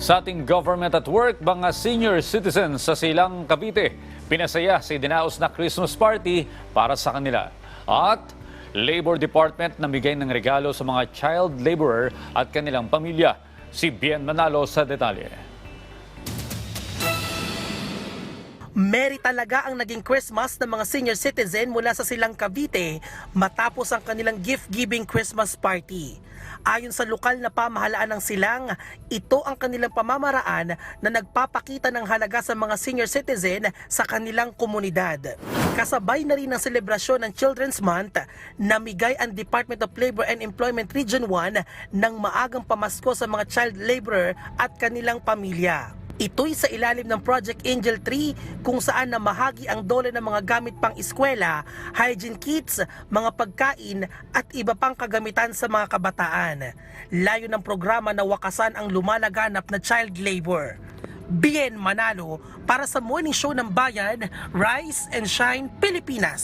Sa ating government at work, mga senior citizens sa Silang Cavite, pinasaya si dinaos na Christmas party para sa kanila. At Labor Department namigay ng regalo sa mga child laborer at kanilang pamilya. Si Bien Manalo sa detalye. Merry talaga ang naging Christmas ng mga senior citizen mula sa Silang Cavite matapos ang kanilang gift-giving Christmas party. Ayon sa lokal na pamahalaan ng Silang, ito ang kanilang pamamaraan na nagpapakita ng halaga sa mga senior citizen sa kanilang komunidad. Kasabay na rin ang selebrasyon ng Children's Month, namigay ang Department of Labor and Employment Region 1 ng maagang pamasko sa mga child laborer at kanilang pamilya. Ito'y sa ilalim ng Project Angel 3 kung saan namahagi ang dole ng mga gamit pang eskwela, hygiene kits, mga pagkain at iba pang kagamitan sa mga kabataan. Layo ng programa na wakasan ang lumalaganap na child labor. Bien Manalo para sa Morning Show ng Bayan, Rise and Shine Pilipinas.